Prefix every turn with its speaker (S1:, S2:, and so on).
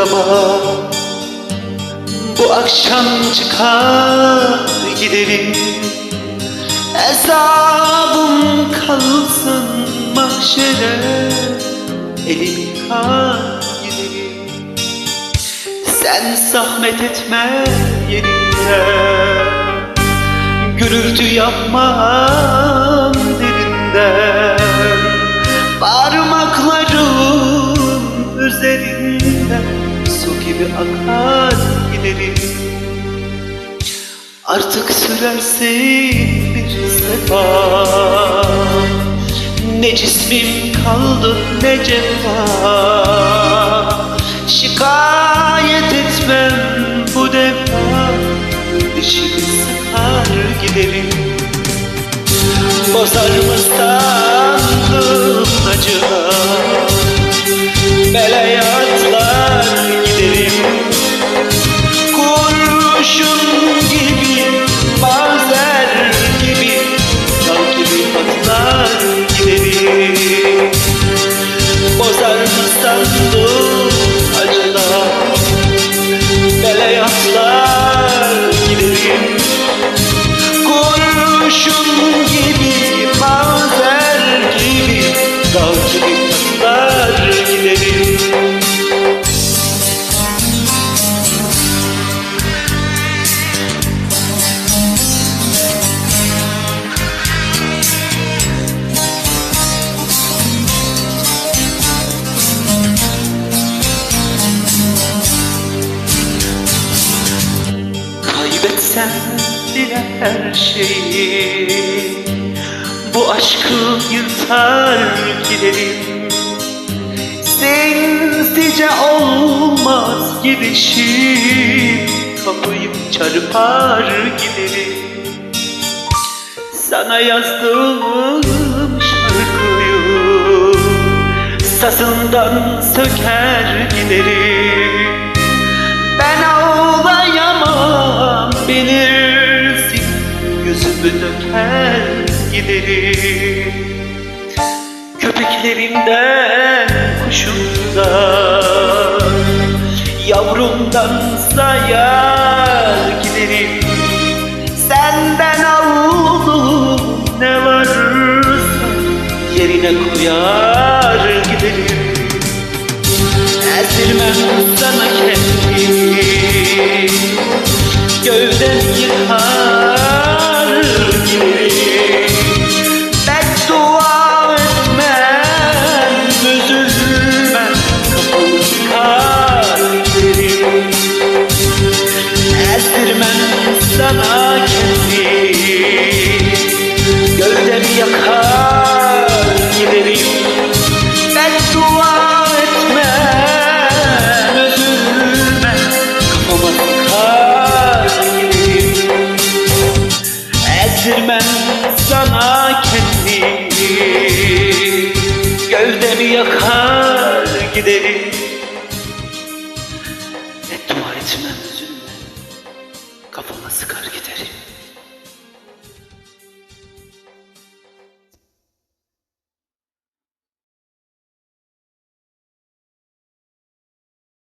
S1: duramam Bu akşam çıkar giderim Hesabım kalsın mahşere. Elimi yıkar giderim Sen zahmet etme yerine. Gürültü yapmam derinden gibi akar giderim Artık sürersin bir sefa. Ne cismim kaldı ne cefa. Şikayet etmem bu defa. Dişimi sıkar giderim Bozar mı you. Kaybetsem bile her şeyi. Bu aşkı yırtar giderim Sinsice olmaz gidişim. Kapıyı çarpar giderim. Sana yazdığım şarkıyı Sazından söker giderim Yüzümü döker giderim Köpeklerimden kuşumdan Yavrumdan sayar giderim. Senden aldım ne varsa Yerine koyar giderim. Ezdirmem sana kendimi Devi